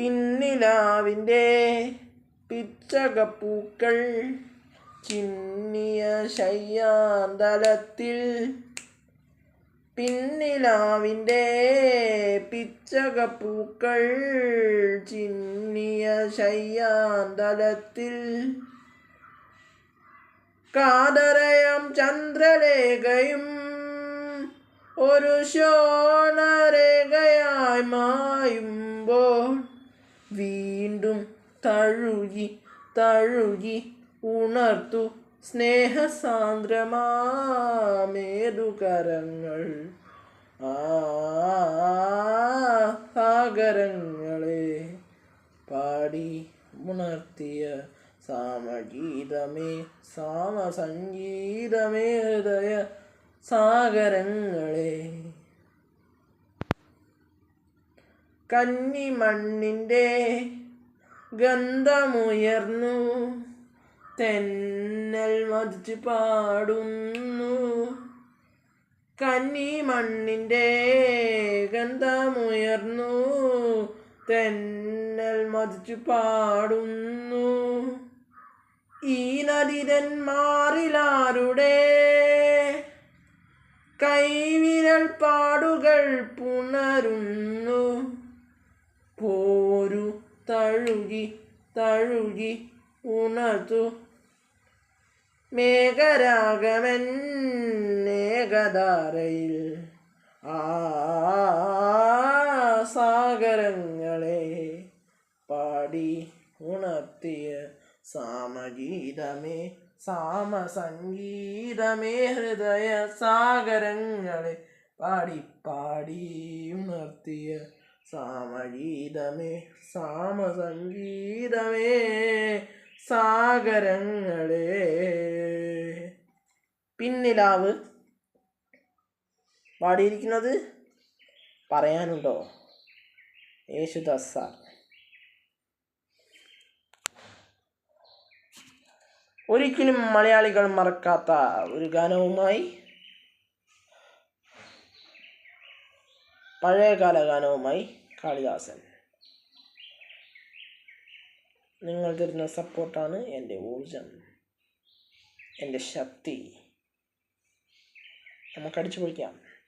പിന്നിലാവിന്റെ പിച്ചകപ്പൂക്കൾ ചിന്നിയ ശയ്യാന്തലത്തിൽ പിന്നിലാവിന്റെ പിച്ചകപ്പൂക്കൾ ചിന്നിയ ശയ്യാന്തലത്തിൽ കാതരയം ചന്ദ്രലേഖയും ഒരു ശോണരേഖയായി മായുമ്പോൾ വീണ്ടും തഴുകി തഴുകി ഉണർത്തു. സ്നേഹസാന്ദ്രമാമേതുകരങ്ങൾ സാഗരങ്ങളെ പാടി ഉണർത്തിയ സാമഗീതമേ സാമസംഗീതമേ ഹൃദയ സാഗരങ്ങളെ കന്നിമണ്ണിന്റെ ഗന്ധമുയർന്നു. തെന്നൽ മതിച്ച് പാടുന്നു. കന്നിമണ്ണിന്റെ ഗന്ധമുയർന്നു. തെന്നൽ മതിച്ചു പാടുന്നു. ഈ നദിതന്മാരിലാരുടെ കൈവിരൽ പാടുകൾ പുണരുന്നു. തഴുകി തഴുകി ഉണർത്തു മേഘരാഗമൻ മേഘധാരയിൽ ആ സാഗരങ്ങളെ പാടി ഉണർത്തിയ സാമഗീതമേ സാമസംഗീതമേ ഹൃദയ സാഗരങ്ങളെ പാടി പാടി ഉണർത്തിയ സാമഗീതമേ സാമസംഗീതമേ സാഗരങ്ങളെ. പിന്നിലാവ്. പാടിയിരിക്കുന്നത് പറയാനുണ്ടോ? യേശുദാസ് സാർ. ഒരിക്കലും മലയാളികൾ മറക്കാത്ത ഒരു ഗാനവുമായി പഴയകാല ഗാനവുമായി കാളിദാസൻ. നിങ്ങൾ തരുന്ന സപ്പോർട്ടാണ് എന്റെ ഊർജം എന്റെ ശക്തി. നമുക്ക് അടിച്ചു പൊളിക്കാം.